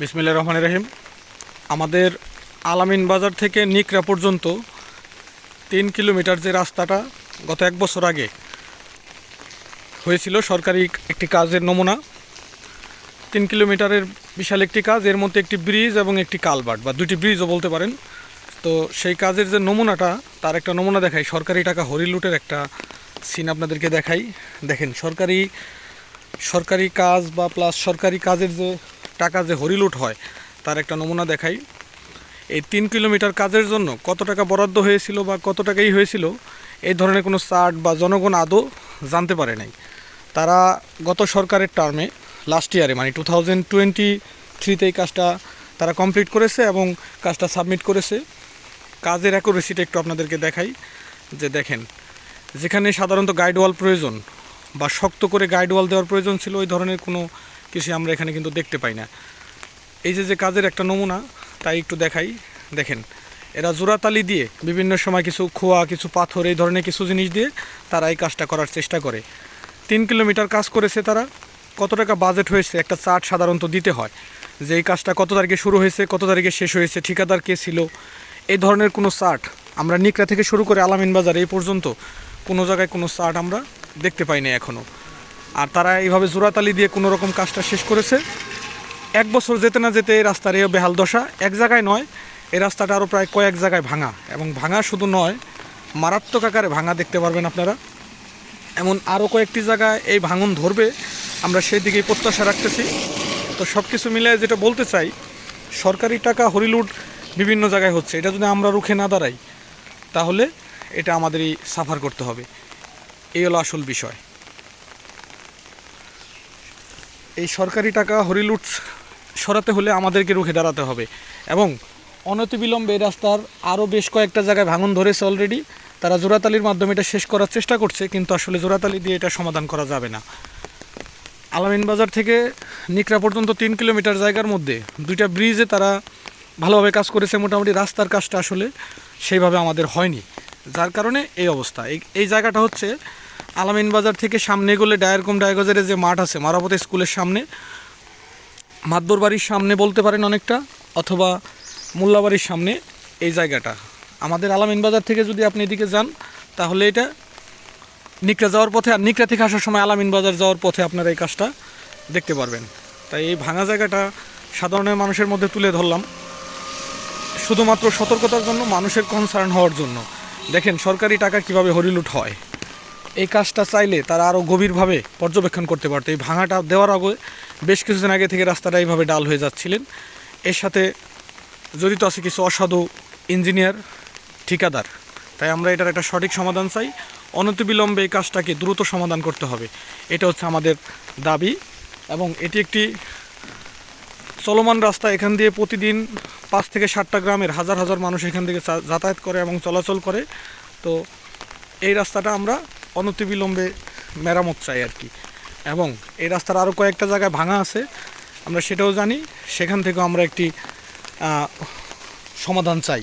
বিসমিল্লা রহমান রহিম। আমাদের আলামিন বাজার থেকে নিকরা পর্যন্ত তিন কিলোমিটার যে রাস্তাটা গত এক বছর আগে হয়েছিল সরকারি একটি কাজের নমুনা। তিন কিলোমিটারের বিশাল একটি কাজ, এর মধ্যে একটি ব্রিজ এবং একটি কালভার্ট বা দুটি ব্রিজও বলতে পারেন। তো সেই কাজের যে নমুনাটা, তার একটা নমুনা দেখাই। সরকারি টাকা হরিলুটের একটা সিন আপনাদেরকে দেখাই। দেখেন, সরকারি সরকারি কাজ বা প্লাস সরকারি কাজের যে টাকা যে হরিলুট হয়, তার একটা নমুনা দেখাই। এই তিন কিলোমিটার কাজের জন্য কত টাকা বরাদ্দ হয়েছিল বা কত টাকাই হয়েছিল, এই ধরনের কোনো চার্ট বা জনগণ আদৌ জানতে পারে নাই। তারা গত সরকারের টার্মে লাস্ট ইয়ারে মানে টু থাউজেন্ড টোয়েন্টি থ্রিতে এই কাজটা তারা কমপ্লিট করেছে এবং কাজটা সাবমিট করেছে। কাজের অ্যাকুরেসিটা একটু আপনাদেরকে দেখাই, যে দেখেন, যেখানে সাধারণত গাইড ওয়াল প্রয়োজন বা শক্ত করে গাইড ওয়াল দেওয়ার প্রয়োজন ছিল, ওই ধরনের কোনো কিছু আমরা এখানে কিন্তু দেখতে পাই না। এই যে যে কাজের একটা নমুনা, তাই একটু দেখাই। দেখেন, এরা জোড়াতালি দিয়ে বিভিন্ন সময় কিছু খোয়া, কিছু পাথর, এই ধরনের কিছু জিনিস দিয়ে তারা এই কাজটা করার চেষ্টা করে। তিন কিলোমিটার কাজ করেছে তারা। কত টাকা বাজেট হয়েছে? একটা চার্ট সাধারণত দিতে হয় যে, এই কাজটা কত তারিখে শুরু হয়েছে, কত তারিখে শেষ হয়েছে, ঠিকাদার কে ছিল? এই ধরনের কোনো চার্ট আমরা নিকরা থেকে শুরু করে আলামিন বাজার এই পর্যন্ত কোনো জায়গায় কোনো চার্ট আমরা দেখতে পাই না এখনও আর তারা এইভাবে জোড়াতালি দিয়ে কোনো রকম কাজটা শেষ করেছে। এক বছর যেতে না যেতে এই রাস্তার এই বেহাল দশা। এক জায়গায় নয়, এই রাস্তাটা আরও প্রায় কয়েক জায়গায় ভাঙা। এবং ভাঙা শুধু নয়, মারাত্মক আকারে ভাঙা দেখতে পারবেন আপনারা। এমন আরও কয়েকটি জায়গায় এই ভাঙন ধরবে, আমরা সেই দিকেই প্রত্যাশা রাখতেছি। তো সব কিছু মিলে যেটা বলতে চাই, সরকারি টাকা হরিলুট বিভিন্ন জায়গায় হচ্ছে। এটা যদি আমরা রুখে না দাঁড়াই, তাহলে এটা আমাদেরই সাফার করতে হবে। এই হলো আসল বিষয়। এই সরকারি টাকা হরিলুট সরাতে হলে আমাদেরকে রুখে দাঁড়াতে হবে এবং অনতিবিলম্বে এই রাস্তার আরও বেশ কয়েকটা জায়গায় ভাঙন ধরেছে অলরেডি তারা জোড়াতালির মাধ্যমে এটা শেষ করার চেষ্টা করছে, কিন্তু আসলে জোড়াতালি দিয়ে এটা সমাধান করা যাবে না। আলামিন বাজার থেকে নিকরা পর্যন্ত তিন কিলোমিটার জায়গার মধ্যে দুইটা ব্রিজে তারা ভালোভাবে কাজ করেছে, মোটামুটি রাস্তার কাজটা আসলে সেইভাবে আমাদের হয়নি। যার কারণে এই অবস্থা। এই এই জায়গাটা হচ্ছে আলামিন বাজার থেকে সামনে গেলে ডায়ারকম ডায়াগজারের যে মাঠ আছে মারাপতে স্কুলের সামনে। মাদ্দর বাড়ির সামনে বলতে পারেন অনেকটা, অথবা মোল্লাবাড়ির সামনে এই জায়গাটা। আমাদের আলামিন বাজার থেকে যদি আপনি এদিকে যান, তাহলে এটা নিকরা যাওয়ার পথে আর নিকরা থেকে আসার সময় আলামিন বাজার যাওয়ার পথে আপনারা এই কাজটা দেখতে পারবেন। তাই এই ভাঙা জায়গাটা সাধারণ মানুষের মধ্যে তুলে ধরলাম। শুধুমাত্র সতর্কতার জন্য, মানুষের কনসার্ন হওয়ার জন্য। দেখেন, সরকারি টাকা কীভাবে হরিলুট হয়। এই কাজটা চাইলে তারা আরও গভীরভাবে পর্যবেক্ষণ করতে পারতো। এই ভাঙাটা দেওয়ার আগে বেশ কিছুদিন আগে থেকে রাস্তাটা এইভাবে ডাল হয়ে যাচ্ছিলেন। এর সাথে জড়িত আছে কিছু অসাধু ইঞ্জিনিয়ার, ঠিকাদার। তাই আমরা এটার একটা সঠিক সমাধান চাই। অনতিবিলম্বে এই কাজটাকে দ্রুত সমাধান করতে হবে। এটা হচ্ছে আমাদের দাবি এবং এটি একটি চলমান রাস্তা। এখান দিয়ে প্রতিদিন পাঁচ থেকে ষাটটা গ্রামের হাজার হাজার মানুষ এখান থেকে যাতায়াত করে এবং চলাচল করে। তো এই রাস্তাটা আমরা অনতিবিলম্বে মেরামত চাই আর কি। এবং এই রাস্তার আরও কয়েকটা জায়গায় ভাঙা আছে, আমরা সেটাও জানি। সেখান থেকেও আমরা একটি সমাধান চাই।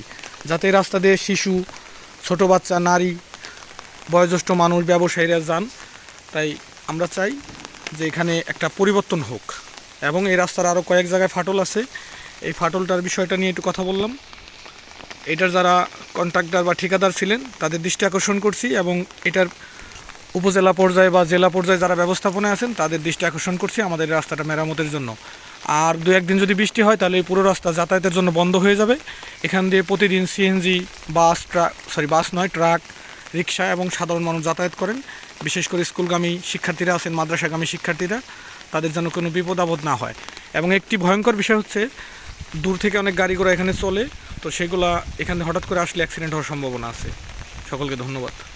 যাতে এই রাস্তা দিয়ে শিশু, ছোট বাচ্চা, নারী, বয়োজ্যেষ্ঠ মানুষ, ব্যবসায়ীরা যান। তাই আমরা চাই যে এখানে একটা পরিবর্তন হোক। এবং এই রাস্তার আরও কয়েক জায়গায় ফাটল আছে। এই ফাটলটার বিষয়টা নিয়ে একটু কথা বললাম। এটার যারা কন্ট্রাক্টর বা ঠিকাদার ছিলেন, তাদের দৃষ্টি আকর্ষণ করছি এবং এটার উপজেলা পর্যায়ে বা জেলা পর্যায়ে যারা ব্যবস্থাপনায় আছেন, তাদের দৃষ্টি আকর্ষণ করছি আমাদের রাস্তাটা মেরামতের জন্য। আর দু একদিন যদি বৃষ্টি হয়, তাহলে এই পুরো রাস্তা যাতায়াতের জন্য বন্ধ হয়ে যাবে। এখান দিয়ে প্রতিদিন CNG bus, truck sorry bus নয়, ট্রাক, রিক্সা এবং সাধারণ মানুষ যাতায়াত করেন। বিশেষ করে স্কুলগামী শিক্ষার্থীরা আছেন, মাদ্রাসাগামী শিক্ষার্থীরা, তাদের যেন কোনো বিপদ আপদ না হয়। এবং একটি ভয়ঙ্কর বিষয় হচ্ছে, দূর থেকে অনেক গাড়ি ঘোড়া এখানে চলে, তো সেগুলা এখানে হঠাৎ করে আসলে অ্যাক্সিডেন্ট হওয়ার সম্ভাবনা আছে। সকলকে ধন্যবাদ।